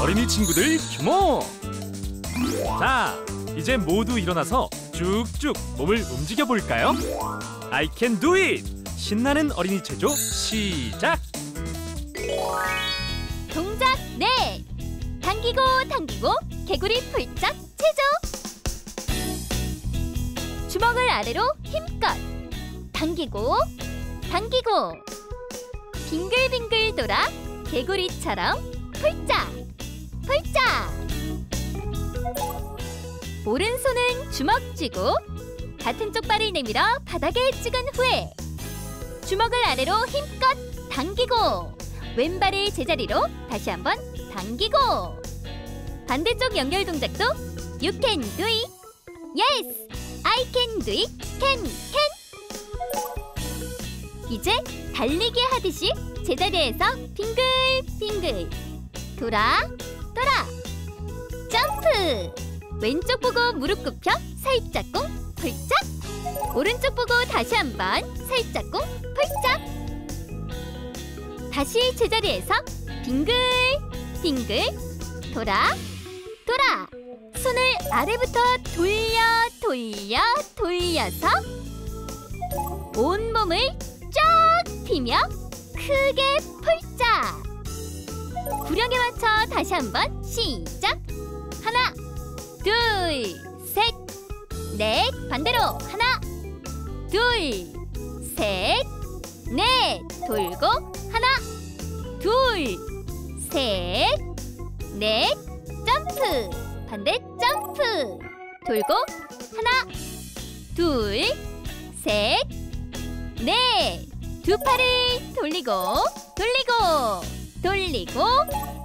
어린이 친구들 규모. 자, 이제 모두 일어나서 쭉쭉 몸을 움직여 볼까요? I can do it. 신나는 어린이 체조 시작. 동작 넷 당기고 당기고 개구리 풀짝 체조 주먹을 아래로 힘껏 당기고 당기고 빙글빙글 돌아 개구리처럼 풀짝 풀짝! 오른손은 주먹 쥐고 같은 쪽 발을 내밀어 바닥에 찍은 후에 주먹을 아래로 힘껏 당기고 왼발을 제자리로 다시 한번 당기고 반대쪽 연결 동작도 You can do it. Yes, I can do it. Can, can. 이제 달리기 하듯이 제자리에서 빙글빙글 돌아 돌아 점프. 왼쪽 보고 무릎 굽혀 살짝 꿍 펄짝. 오른쪽 보고 다시 한 번 살짝 꿍 펄짝. 다시 제자리에서 빙글 빙글. 돌아 돌아. 손을 아래부터 돌려 돌려 돌려서 온 몸을 쫙 펴며 크게 펄짝 구령에 맞춰 다시 한번 시작. 하나 둘 셋 넷 반대로. 하나 둘 셋 넷 돌고. 하나 둘 셋 넷 점프. 반대 점프. 돌고. 하나 둘 셋 넷 두 팔을 돌리고 돌리고 돌리고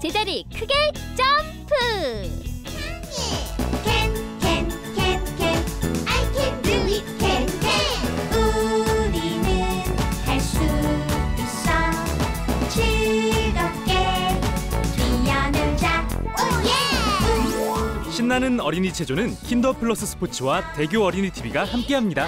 제자리 크게 점프 Can, can, can, can. I can do it. Can, can. 우리는 할 수 있어. 즐겁게 뛰어놀자. 오 예! 신나는 어린이 체조는 킨더 플러스 스포츠와 대교 어린이 TV가 함께합니다.